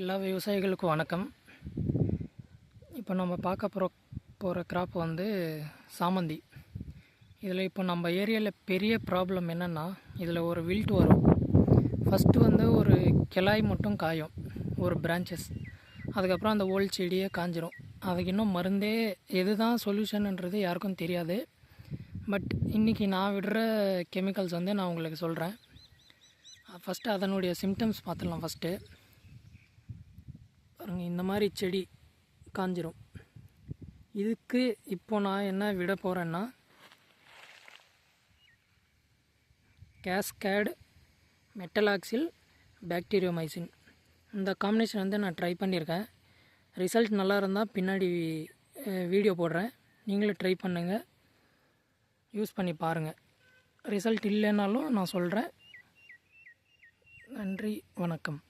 எல்லா விவசாயிகளுக்கும் வணக்கம். இப்போ நம்ம பார்க்க போகிற போகிற கிராப் வந்து சாமந்தி. இதில் இப்போ நம்ம ஏரியாவில் பெரிய ப்ராப்ளம் என்னென்னா இதில் ஒரு வில்ட் வரும். ஃபஸ்ட்டு வந்து ஒரு கிளாய் மட்டும் காயும் ஒரு பிரான்ச்சஸ் அதுக்கப்புறம் அந்த ஓல் செடியே காஞ்சிரும். அதுக்கு இன்னும் மருந்தே எது தான் சொல்யூஷன்ன்றது யாருக்கும் தெரியாது. பட் இன்றைக்கி நான் விடுற கெமிக்கல்ஸ் வந்து நான் உங்களுக்கு சொல்கிறேன் ஃபஸ்ட்டு அதனுடைய சிம்டம்ஸ் பார்த்துடலாம் ஃபஸ்ட்டு பாருங்க இந்த மாதிரி செடி காஞ்சிரும். இதுக்கு இப்போ நான் என்ன விட போகிறேன்னா கேஸ்கேடு மெட்டலாக்சில் பேக்டீரியோமைசின் இந்த காம்பினேஷன் வந்து நான் ட்ரை பண்ணியிருக்கேன். ரிசல்ட் நல்லா இருந்தால் பின்னாடி வீடியோ போடுறேன். நீங்களும் ட்ரை பண்ணுங்கள் யூஸ் பண்ணி பாருங்கள் ரிசல்ட் இல்லைனாலும் நான் சொல்கிறேன் நன்றி வணக்கம்.